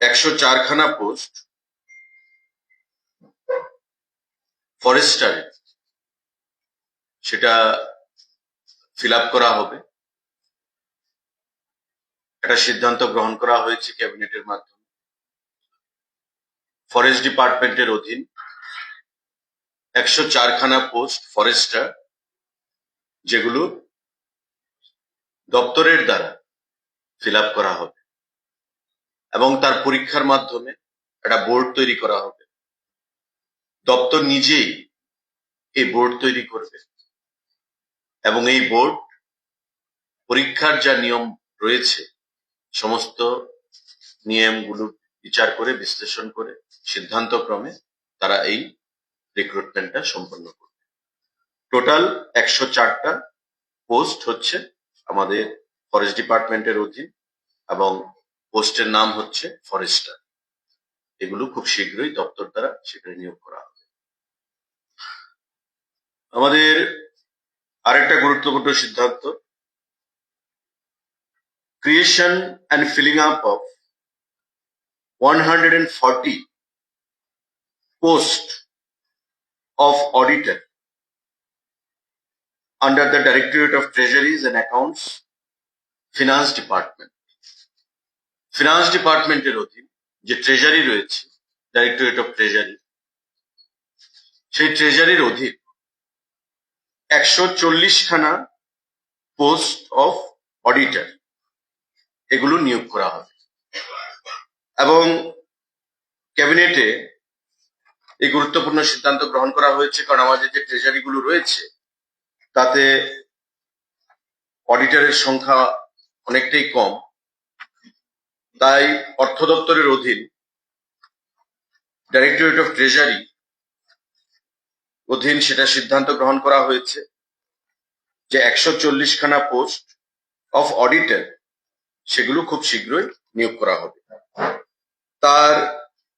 একশো চারখানা পোস্ট ফরেস্টারে সেটা ফিল করা হবে। একটা সিদ্ধান্ত গ্রহণ করা হয়েছে ক্যাবিনেটের মাধ্যমে। ফরেস্ট ডিপার্টমেন্টের অধীন একশো চারখানা পোস্ট ফরেস্টার, যেগুলো দপ্তরের দ্বারা ফিল করা হবে। এবং তার পরীক্ষার মাধ্যমে একটা বোর্ড তৈরি করা হবে। দপ্তর নিজেই এই বোর্ড তৈরি করবে। এবং এই বোর্ড পরীক্ষার যা নিয়ম রয়েছে, সমস্ত নিয়মগুলো বিচার করে, বিশ্লেষণ করে সিদ্ধান্ত ক্রমে তারা এই রিক্রুটমেন্টটা সম্পন্ন করবে। টোটাল একশো চারটা পোস্ট হচ্ছে আমাদের ফরেস্ট ডিপার্টমেন্টের অধীন এবং পোস্টের নাম হচ্ছে ফরেস্টার। এগুলো খুব শীঘ্রই দপ্তর দ্বারা সেখানে নিয়োগ করা হবে। আমাদের আরেকটা গুরুত্বপূর্ণ সিদ্ধান্ত creation and filling up of one hundred and forty post of auditor under the directorate of treasuries and accounts finance department finance ডিপার্টমেন্টের অধীন যে ট্রেজারি রয়েছে ডাইরেক্টরেট অফ ট্রেজারি সেই ট্রেজারির অধীন একশো চল্লিশখানা পোস্ট অফ অডিটর এগুলো নিয়োগ করা হবে। এবং ক্যাবিনেটে এই গুরুত্বপূর্ণ সিদ্ধান্ত গ্রহণ করা হয়েছে, কারণ আমাদের যে ট্রেজারি গুলো রয়েছে, তাতে অডিটরের সংখ্যা অনেকটাই কম। তাই অর্থ দপ্তরের অধীন ডাইরেক্টরেট অফ ট্রেজারি অধীন সেটা সিদ্ধান্ত গ্রহণ করা হয়েছে যে একশো চল্লিশ খানা পোস্ট অফ অডিটর সেগুলো খুব শীঘ্রই নিয়োগ করা হবে। তার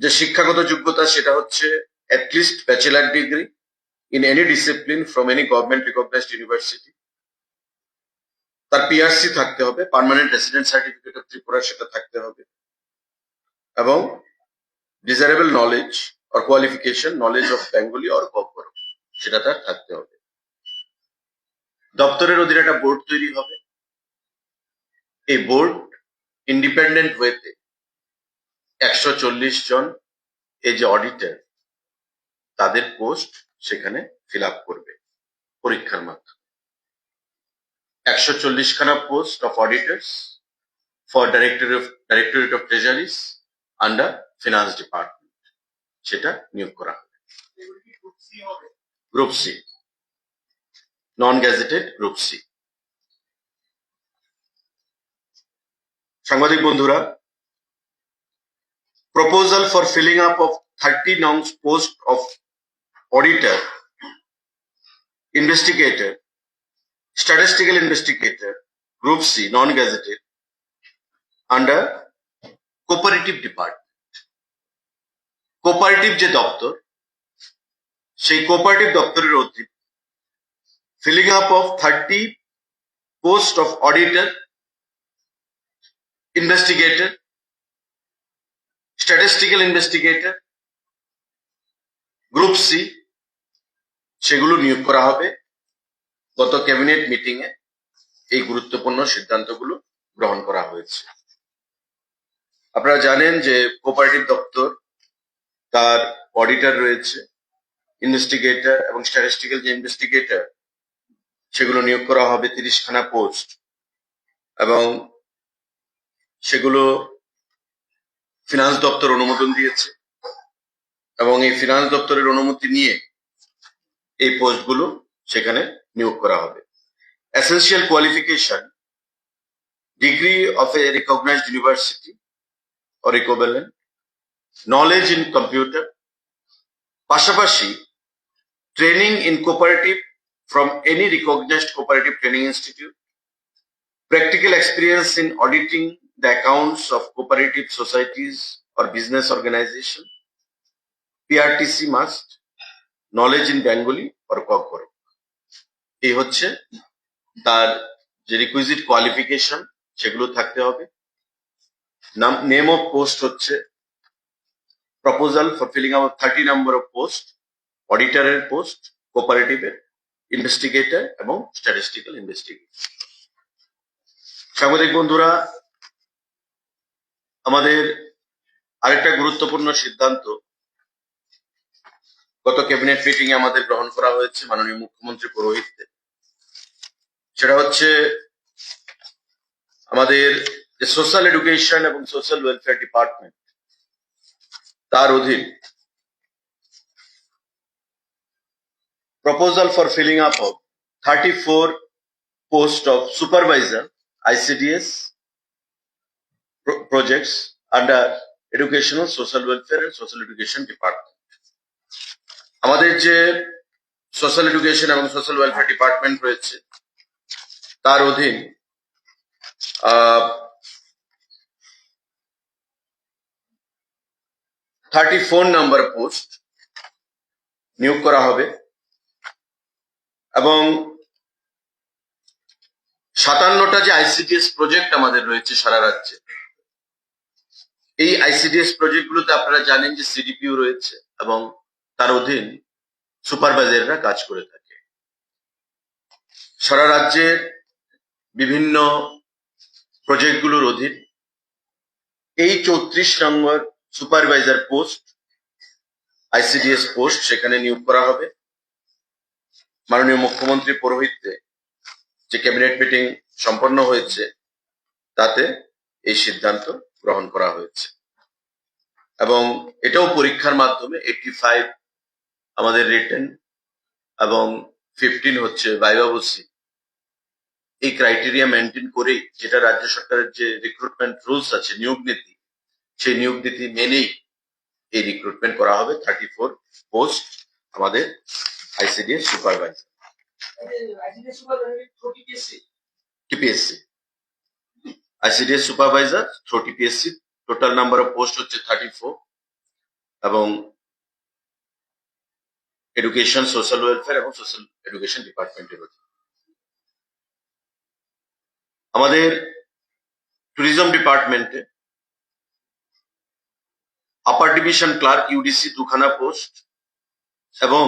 যে শিক্ষাগত যোগ্যতা সেটা হচ্ছে at least bachelor degree in any discipline from any government recognised university তার পিআরসি থাকতে হবে permanent resident certificate of Tripura সেটা থাকতে হবে। এবং desirable knowledge or qualification knowledge of Bengali or কপর সেটা তার থাকতে হবে। দপ্তরের অধীনে একটা বোর্ড তৈরি হবে। এই বোর্ড ইন্ডিপেন্ডেন্ট ওয়েতে একশো চল্লিশ জন এই যে অডিটার তাদের পোস্ট সেখানে ফিল করবে পরীক্ষার মাধ্যমে। একশো চল্লিশ খানা post of auditors for director of directorate of treasuries under finance department সেটা নিয়োগ করা হবে। Group C non gazetted group C সাংবাদিক বন্ধুরা proposal for filling up of 30 nouns post of auditor, investigator, statistical investigator, group C, non-gazetted, under cooperative department. Cooperative যে দপ্তর সেই cooperative দপ্তরের অধীন filling up of thirty post of auditor investigator statistical investigator group C সেগুলো নিয়োগ করা হবে গত ক্যাবিনেট মিটিং এ এই গুরুত্বপূর্ণ সিদ্ধান্তগুলো গ্রহণ করা হয়েছে। আপনারা জানেন যে কোপারেটিভ দপ্তর, তার অডিটর রয়েছে, ইনভেস্টিগেটর এবং স্ট্যাটিস্টিক্যাল যে ইনভেস্টিগেটর, সেগুলো নিয়োগ করা হবে তিরিশ খানা পোস্ট এবং সেগুলো ফিনান্স দপ্তর অনুমোদন দিয়েছে এবং এই ফিনান্স দপ্তরের অনুমতি নিয়ে এই পোস্টগুলো সেখানে নিয়োগ করা হবে essential qualification degree of a recognised university or equivalent knowledge in computer পাশাপাশি training in cooperative from any recognised cooperative training institute practical experience in auditing the accounts of cooperative societies or business organization. PRTC must knowledge in Bengali or Kokborok. এই হচ্ছে তার যে requisite qualification সেগুলো থাকতে হবে। নাম name of post হচ্ছে proposal for filling out thirty number of post অডিটারের post কোপারেটিভের ইনভেস্টিগেটর এবং স্ট্যাটিস্টিক্যাল ইনভেস্টিগেটর সাংবাদিক বন্ধুরা, আমাদের আরেকটা গুরুত্বপূর্ণ সিদ্ধান্ত, গত ক্যাবিনেট মিটিং এ আমাদের গ্রহণ করা হয়েছে মাননীয় মুখ্যমন্ত্রী পুরোহিতদের। হচ্ছে আমাদের সোশ্যাল এডুকেশন এবং সোশ্যাল ওয়েলফেয়ার ডিপার্টমেন্ট, তার অধীন proposal for filling up of thirty four post of supervisor ICDS project under education social welfare and social education department. আমাদের যে সোশ্যাল এডুকেশন এবং সোশ্যাল ওয়েলফেয়ার ডিপার্টমেন্ট রয়েছে তার অধীন। থার্টি ফোর নাম্বার পোস্ট নিয়োগ করা হবে এবং সাতান্নটা যে আইসিডিএস প্রজেক্ট আমাদের রয়েছে সারা রাজ্যে। এই আইসিডিএস প্রজেক্ট গুলোতে আপনারা জানেন যে সিডিপিও রয়েছে এবং তার অধীন সুপারভাইজাররা কাজ করে থাকে। সারা রাজ্যের বিভিন্ন প্রজেক্টগুলোর অধীন এই চৌত্রিশ number supervisor post ICDS post সেখানে নিয়োগ করা হবে। মাননীয় মুখ্যমন্ত্রী পৌরোহিত্যে যে ক্যাবিনেট মিটিং সম্পন্ন হয়েছে, তাতে এই সিদ্ধান্ত গ্রহণ করা হয়েছে। এবং এটাও পরীক্ষার মাধ্যমে এইটটি ফাইভ আমাদের রিটেন এবং ফিফটিন হচ্ছে ভাইবাবসি এই ক্রাইটেরিয়া মেনটেন করেই যেটা রাজ্য সরকারের যে রিক্রুটমেন্ট রুলস আছে, নিয়োগ নীতি, সেই নিয়োগ নীতি মেনেই এই রিক্রুটমেন্ট করা হবে। থার্টি ফোর পোস্ট আমাদের ICDS supervisor TPSC ICDS supervisor through TPSC total number of post হচ্ছে থার্টি ফোর এবং এডুকেশন সোশ্যাল ওয়েলফেয়ার এবং সোশ্যাল এডুকেশন ডিপার্টমেন্টের অধীনে আমাদের ট্যুরিজম ডিপার্টমেন্টে আপার ডিভিশন ক্লার্ক ইউডিসি দুখানা পোস্ট এবং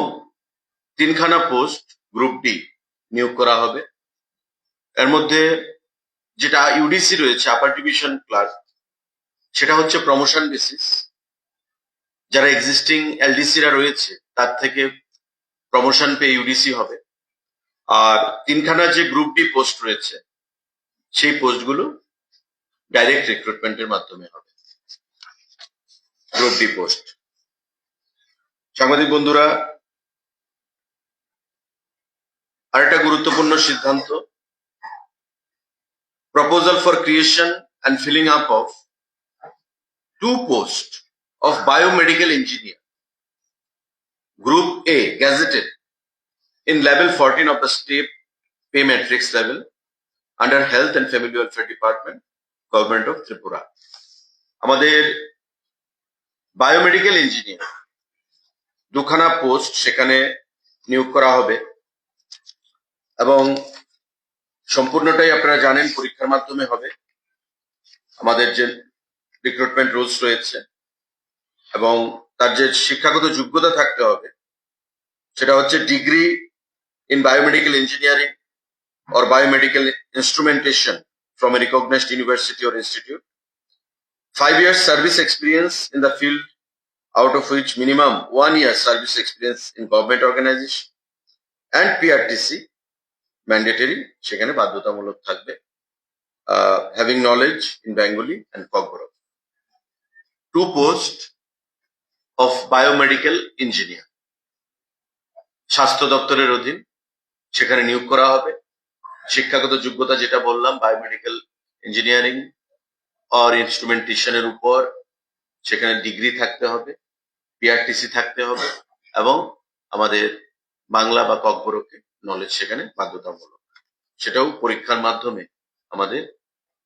তিনখানা পোস্ট গ্রুপ ডি নিয়োগ করা হবে। এর মধ্যে যেটা ইউডিসি রয়েছে আপার ডিভিশন ক্লার্ক সেটা হচ্ছে প্রমোশন বেসিস যারা এক্সিস্টিং এলডিসিরা রয়েছে, তার থেকে প্রমোশন পেয়ে ইউডিসি হবে। আর তিনখানা যে গ্রুপ ডি পোস্ট রয়েছে সেই পোস্টগুলো ডাইরেক্ট রিক্রুটমেন্টের মাধ্যমে হবে। Group post. সাংবাদিক বন্ধুরা, আরেকটা গুরুত্বপূর্ণ সিদ্ধান্ত proposal for creation and filling up of two post of biomedical engineer group A gazetted in level 14 of the state pay matrix level under health and family welfare department, government of tripura. আমাদের biomedical engineer দুখানা post সেখানে নিয়োগ করা হবে এবং সম্পূর্ণটাই আপনারা জানেন, পরীক্ষার মাধ্যমে হবে। আমাদের যে রিক্রুটমেন্ট রুলস রয়েছে এবং তার যে শিক্ষাগত যোগ্যতা থাকতে হবে, সেটা হচ্ছে degree in biomedical engineering or biomedical instrumentation from a recognized university or institute. Five years service experience in the field, out of which minimum one year service experience in government organization and PRTC mandatory সেখানে বাধ্যতামূলক থাকবে uh, having knowledge in Bengali and Kokborok. Two posts of biomedical engineer. স্বাস্থ্য দপ্তরের অধীন সেখানে নিয়োগ করা হবে শিক্ষাগত যোগ্যতা যেটা বললাম বায়োমেডিক্যাল ইঞ্জিনিয়ারিং অর ইনস্ট্রুমেন্টেশনের উপর সেখানে ডিগ্রি থাকতে হবে পিআরটিসি থাকতে হবে এবং আমাদের বাংলা বা ককবরকে নলেজ সেখানে বাধ্যতামূলক। সেটাও পরীক্ষার মাধ্যমে আমাদের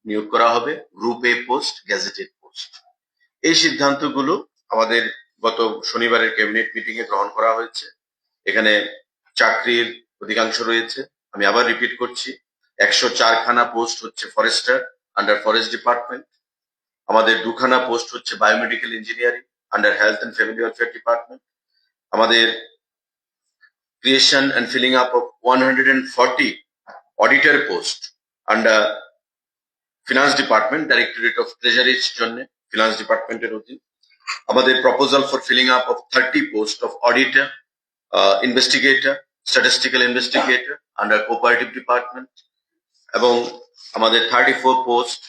নিয়োগ করা হবে group A post gazetted post এই সিদ্ধান্তগুলো আমাদের গত শনিবারের ক্যাবিনেট মিটিং এ গ্রহণ করা হয়েছে। এখানে চাকরির অধিকাংশ রয়েছে। আমি আবার রিপিট করছি। একশো চারখানা পোস্ট হচ্ছে ফরেস্টার আন্ডার ফরেস্ট ডিপার্টমেন্ট আমাদের দুখানা পোস্ট হচ্ছে biomedical engineering under health and family welfare department আমাদের creation and filling up of one hundred and forty auditor post under finance department directorate of ট্রেজারির জন্য finance ডিপার্টমেন্টের অধীন। আমাদের proposal for filling up of thirty post of auditor investigator statistical investigator under cooperative department এবং আমাদের thirty four post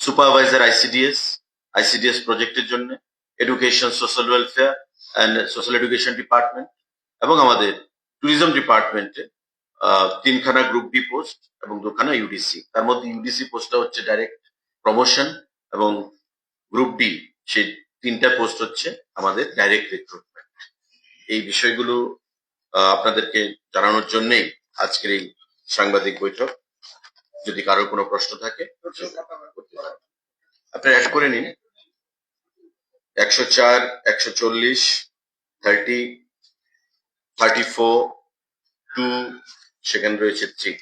supervisor ICDS ICDS প্রজেক্টের জন্য education social welfare and social education department এবং আমাদের ট্যুরিজম ডিপার্টমেন্টে তিনখানা গ্রুপ ডি পোস্ট এবং দুখানা ইউডিসি তার মধ্যে ইউডিসি পোস্টটা হচ্ছে ডাইরেক্ট প্রমোশন এবং গ্রুপ ডি সেই তিনটা পোস্ট হচ্ছে আমাদের ডাইরেক্ট রিক্রুটমেন্ট এই বিষয়গুলো আপনাদেরকে জানানোর জন্যই আজকের এই সাংবাদিক বৈঠক। যদি কারোর কোনো প্রশ্ন থাকে। আপনারা অ্যাড করে নিন। একশো চার, একশো চল্লিশ থার্টি থার্টি ফোর টু সেখানে রয়েছে থ্রি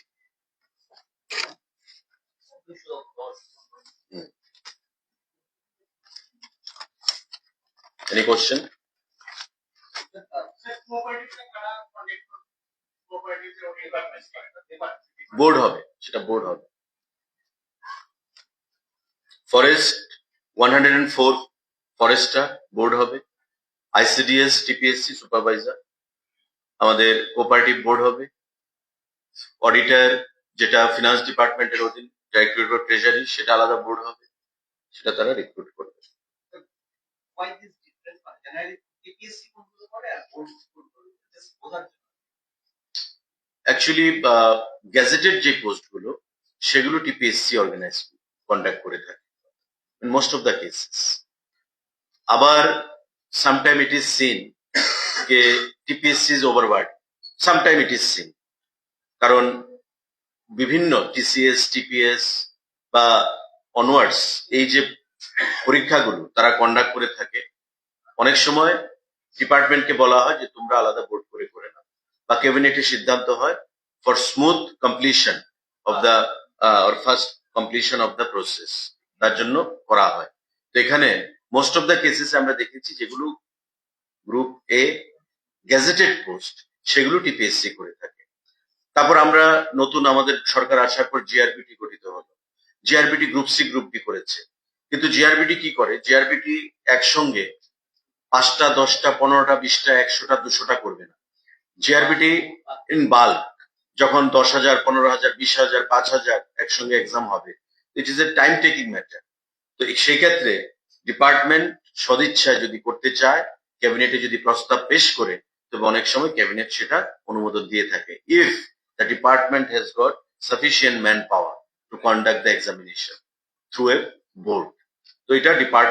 এনি কোশ্চেন বোর্ড হবে, সেটা বোর্ড হবে। Forest one hundred and four forester board হবে। আইসিডিএস টিপিএসসি সুপারভাইজার আমাদের কোপারেটিভ বোর্ড হবে। অডিটার যেটা ফিনান্স ডিপার্টমেন্টের অধীন ডাইরেক্টরেট অফ ট্রেজারি সেটা আলাদা বোর্ড হবে। সেটা তারা রিক্রুট করবে। TPSC কোনগুলো করে আর করে just বোঝার অ্যাকচুয়ালি গ্যাজেটেড যে পোস্টগুলো সেগুলো টিপিএসসি অর্গানাইজ কন্ডাক্ট করে থাকে মোস্ট অফ দ্য কেসেস আবার sometime it is seen K TPSC is overworked sometime it is seen কারণ, বিভিন্ন টিসিএস টিপিএস বা অনওয়ার্ডস এই যে পরীক্ষাগুলো, তারা কন্ডাক্ট করে থাকে, অনেক সময় ডিপার্টমেন্টকে বলা হয় যে তোমরা আলাদা বোর্ড করে করে নাও। বা ক্যাবিনেটের সিদ্ধান্ত হয় for smooth completion of the or first completion of the process তার জন্য করা হয়। তো এখানে মোস্ট অফ দ্য কেসেস আমরা দেখেছি যেগুলো গ্রুপ এ গ্যাজেটেড পোস্ট সেগুলো টিপিএসসি করে থাকে। তারপর আমরা নতুন আমাদের সরকার আসার পর জিআরবিটি গঠিত হলো। JRBT group C group B করেছে। কিন্তু জিআরবিটি কি করে? জিআরবিটি একসঙ্গে পাঁচটা, দশটা, পনেরোটা, বিশটা, একশোটা, দুশোটা করবে না। জিআরবিটি ইন বাল্ক যখন দশ হাজার, পনেরো হাজার, বিশ হাজার, পাঁচ হাজার একসঙ্গে এক্সাম হবে it is a time taking matter তো সেই ক্ষেত্রে ডিপার্টমেন্ট সদিচ্ছায় যদি করতে চায় ক্যাবিনেটে যদি প্রস্তাব পেশ করে, তবে অনেক সময় ক্যাবিনেট সেটা অনুমোদন দিয়ে থাকে if the department has got sufficient manpower to conduct the examination through a board তো এটা ডিপার্টমেন্ট